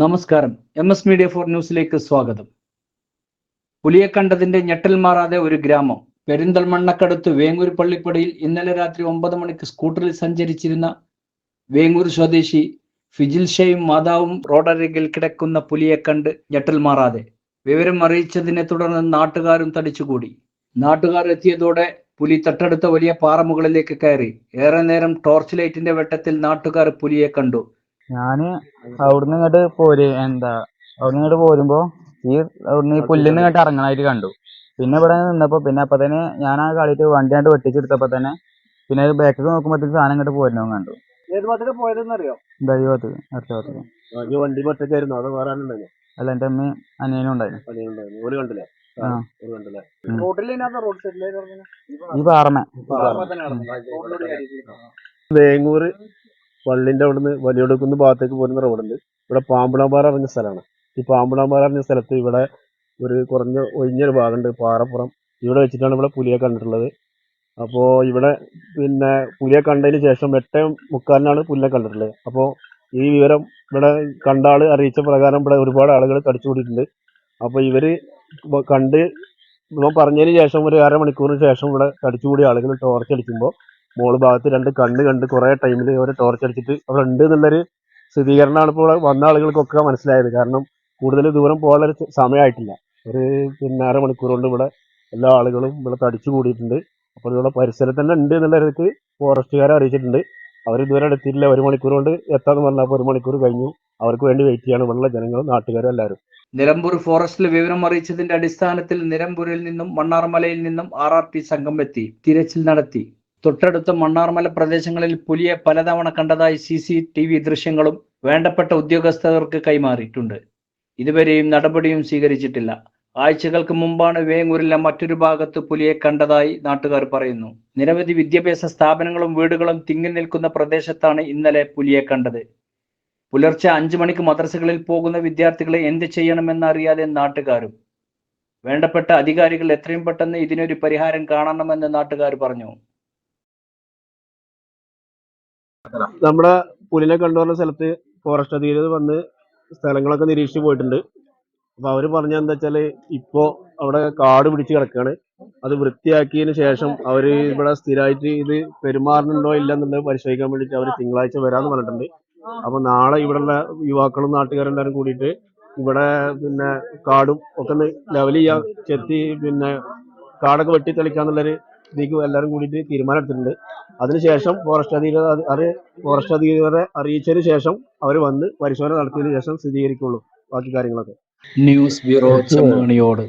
നമസ്കാരം. M S media for ന്യൂസിലേക്ക് സ്വാഗതം. പുലിയെ കണ്ടതിന്റെ ഞെട്ടൽ മാറാതെ ഒരു ഗ്രാമം. പെരിന്തൽമണ്ണക്കടുത്ത് വേങ്ങൂർ പള്ളിപ്പടിയിൽ ഇന്നലെ രാത്രി ഒമ്പത് മണിക്ക് സ്കൂട്ടറിൽ സഞ്ചരിച്ചിരുന്ന വേങ്ങൂർ സ്വദേശി ഫിജിൽ ഷയും മാതാവും റോഡരികിൽ കിടക്കുന്ന പുലിയെ കണ്ട് ഞെട്ടൽ മാറാതെ. വിവരം അറിയിച്ചതിനെ തുടർന്ന് നാട്ടുകാരും തടിച്ചുകൂടി. നാട്ടുകാർ എത്തിയതോടെ പുലി തട്ടടുത്ത വലിയ പാറമുകളിലേക്ക് കയറി. ഏറെ നേരം ടോർച്ച് ലൈറ്റിന്റെ വെട്ടത്തിൽ നാട്ടുകാർ പുലിയെ കണ്ടു. ഞാൻ അവിടുന്ന് ഇങ്ങോട്ട് പോര് എന്താ അവിടുന്ന് ഇങ്ങോട്ട് പോരുമ്പോ ഈ അവിടുന്ന് ഈ പുല്ലിന്ന് ഇങ്ങോട്ട് ഇറങ്ങണായിട്ട് കണ്ടു. പിന്നെ ഇവിടെ നിന്നപ്പോ പിന്നെ അപ്പൊ തന്നെ ഞാൻ ആ കളിയിട്ട് വണ്ടി കണ്ട് വെട്ടിച്ചെടുത്തപ്പോ തന്നെ പിന്നെ ബാക്കിൽ നോക്കുമ്പോഴത്തേക്ക് സാധനം ഇങ്ങോട്ട് പോരുന്നു കണ്ടു. ഏത് ഭാഗത്തേക്ക് പോയതെന്ന് അറിയോ എന്താ ഈ അടുത്ത ഭാഗത്ത് ഈ വണ്ടി ഒറ്റയ്ക്കായിരുന്നു അതോ വേറെ ആളുണ്ടായിരുന്നു അല്ല എന്റെ അമ്മ അനിയനും ഉണ്ടായിരുന്നു. പണിയുണ്ടായിരുന്നു ഒരു കണ്ടില്ലേ? ആ. ഒരു കണ്ടില്ലേ? ഉം. റോഡിൽ റോഡ് സൈഡിലേ ഈ പാറമ. വേങ്ങൂര് പള്ളിന്റെ അവിടുന്ന് വലിയൊടുക്കുന്ന ഭാഗത്തേക്ക് പോരുന്ന റോഡുണ്ട്. ഇവിടെ പാമ്പുളാമ്പാറ അറിഞ്ഞ സ്ഥലമാണ്. ഈ പാമ്പുളാമ്പാറ അറിഞ്ഞ സ്ഥലത്ത് ഇവിടെ ഒരു കുറഞ്ഞ ഒഴിഞ്ഞൊരു ഭാഗമുണ്ട് പാറപ്പുറം. ഇവിടെ വെച്ചിട്ടാണ് ഇവിടെ പുലിയെ കണ്ടിട്ടുള്ളത്. അപ്പോൾ ഇവിടെ പിന്നെ പുലിയെ കണ്ടതിന് ശേഷം എട്ടേ മുക്കാലിനാണ് പുലിനെ കണ്ടിട്ടുള്ളത്. അപ്പോൾ ഈ വിവരം ഇവിടെ കണ്ട ആൾ അറിയിച്ച പ്രകാരം ഇവിടെ ഒരുപാട് ആളുകൾ തടിച്ചു കൂടിയിട്ടുണ്ട് അപ്പോൾ ഇപ്പൊ കണ്ട് ഇവൻ പറഞ്ഞതിന് ശേഷം ഒരു അരമണിക്കൂറിന് ശേഷം ഇവിടെ തടിച്ചുകൂടിയ ആളുകൾ ടോർച്ച് അടിക്കുമ്പോൾ മോൾ ഭാഗത്ത് രണ്ട് കണ്ണ് കണ്ട് കുറേ ടൈമിൽ അവരെ ടോർച്ച് അടിച്ചിട്ട് അവിടെ ഉണ്ട് എന്നുള്ളൊരു സ്ഥിരീകരണമാണ് ഇപ്പോൾ വന്ന ആളുകൾക്കൊക്കെ മനസ്സിലായത്. കാരണം കൂടുതൽ ദൂരം പോകാനുള്ള ഒരു സമയമായിട്ടില്ല. ഒരു പിന്നെ അരമണിക്കൂർ കൊണ്ട് ഇവിടെ എല്ലാ ആളുകളും ഇവിടെ തടിച്ചു കൂടിയിട്ടുണ്ട്. അപ്പോൾ ഇവിടെ പരിസരത്ത് തന്നെ ഉണ്ട് എന്നുള്ളവർക്ക് ഫോറസ്റ്റുകാരെ അറിയിച്ചിട്ടുണ്ട്. അവർ ഇതുവരെ എടുത്തിട്ടില്ല. ഒരു മണിക്കൂർ കൊണ്ട് എത്താന്ന് പറഞ്ഞപ്പോൾ ഒരു മണിക്കൂർ കഴിഞ്ഞു. അവർക്ക് വേണ്ടി വെയിറ്റ് ചെയ്യാണ് ഇവിടെയുള്ള ജനങ്ങളും നാട്ടുകാരും എല്ലാവരും. നിലമ്പൂർ ഫോറസ്റ്റിൽ വിവരം അറിയിച്ചതിന്റെ അടിസ്ഥാനത്തിൽ നിലമ്പൂരിൽ നിന്നും മണ്ണാർമലയിൽ നിന്നും ആർ ആർ ടി സംഘം എത്തി. തിരച്ചിൽ നടത്തി. തൊട്ടടുത്ത മണ്ണാർമല പ്രദേശങ്ങളിൽ പുലിയെ പലതവണ കണ്ടതായി സി സി ടി വി ദൃശ്യങ്ങളും വേണ്ടപ്പെട്ട ഉദ്യോഗസ്ഥർക്ക് കൈമാറിയിട്ടുണ്ട്. ഇതുവരെയും നടപടിയും സ്വീകരിച്ചിട്ടില്ല. ആഴ്ചകൾക്ക് മുമ്പാണ് വേങ്ങൂരിലെ മറ്റൊരു ഭാഗത്ത് പുലിയെ കണ്ടതായി നാട്ടുകാർ പറയുന്നു. നിരവധി വിദ്യാഭ്യാസ സ്ഥാപനങ്ങളും വീടുകളും തിങ്ങി നിൽക്കുന്ന പ്രദേശത്താണ് ഇന്നലെ പുലിയെ കണ്ടത്. പുലർച്ചെ അഞ്ചു മണിക്ക് മദ്രസകളിൽ പോകുന്ന വിദ്യാർത്ഥികളെ എന്ത് ചെയ്യണമെന്ന് അറിയാതെ നാട്ടുകാരും വേണ്ടപ്പെട്ട അധികാരികൾ എത്രയും പെട്ടെന്ന് ഇതിനൊരു പരിഹാരം കാണണമെന്ന് നാട്ടുകാർ പറഞ്ഞു. നമ്മുടെ പുലിനെ കണ്ടു പറഞ്ഞ സ്ഥലത്ത് ഫോറസ്റ്റ് അധികൃതർ വന്ന് സ്ഥലങ്ങളൊക്കെ നിരീക്ഷിച്ച് പോയിട്ടുണ്ട്. അപ്പൊ അവർ പറഞ്ഞ എന്താ വെച്ചാൽ ഇപ്പോ അവിടെ കാട് പിടിച്ച് കിടക്കാണ്. അത് വൃത്തിയാക്കിയതിന് ശേഷം അവർ ഇവിടെ സ്ഥിരമായിട്ട് ഇത് പെരുമാറുന്നുണ്ടോ ഇല്ല എന്നുള്ളത് പരിശോധിക്കാൻ വേണ്ടിയിട്ട് അവർ തിങ്കളാഴ്ച വരാന്ന് പറഞ്ഞിട്ടുണ്ട്. അപ്പൊ നാളെ ഇവിടെയുള്ള യുവാക്കളും നാട്ടുകാരെല്ലാരും കൂടിയിട്ട് ഇവിടെ പിന്നെ കാടും ഒക്കെ ഒന്ന് ലെവൽ ചെയ്യാൻ ചെത്തി പിന്നെ കാടൊക്കെ വെട്ടി തെളിക്കാന്നുള്ളൊരു ഇതിലേക്ക് എല്ലാവരും കൂടിയിട്ട് തീരുമാനം എടുത്തിട്ടുണ്ട്. അതിനുശേഷം ഫോറസ്റ്റ് അധികൃതർ അത് അത് ഫോറസ്റ്റ് അധികൃതരെ അറിയിച്ചതിന് ശേഷം അവർ വന്ന് പരിശോധന നടത്തിയതിനു ശേഷം സ്ഥിരീകരിക്കുള്ളൂ. ബാക്കി കാര്യങ്ങളൊക്കെ. News bureau ചെമ്മണിയോട്.